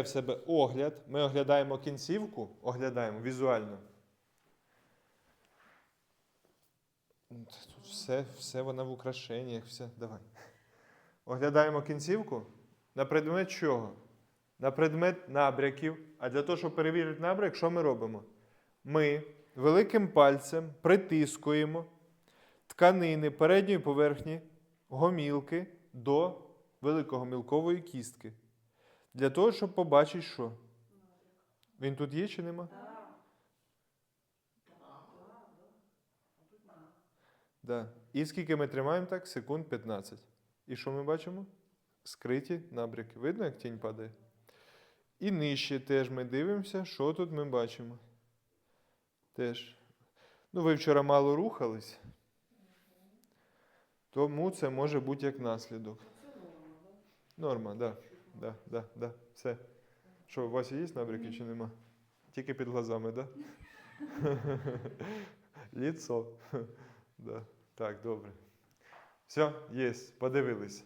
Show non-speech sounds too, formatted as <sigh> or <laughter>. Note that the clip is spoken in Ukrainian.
в себе огляд. Ми оглядаємо кінцівку, оглядаємо візуально. Ну, Тут все, все вона в украшеннях, все. Давай. Оглядаємо кінцівку. На предмет чого? На предмет набряків. А для того, щоб перевірити набряк, що ми робимо? Ми великим пальцем притискуємо тканини передньої поверхні гомілки до великогомілкової кістки. Для того, щоб побачити, що. Він тут є чи нема? Да. І скільки ми тримаємо так? Секунд 15. І що ми бачимо? Скриті набряки. Видно, як тінь падає? І нижче теж ми дивимося, що тут ми бачимо. Теж. Ну, ви вчора мало рухались. Тому це може бути як наслідок. Норма, так. Да. Да, да, да. Все. Що, у вас є набряки чи нема? Тільки під глазами? Да? <laughs> Ліцо. <laughs> Да. Так, добре. Все, є, подивились.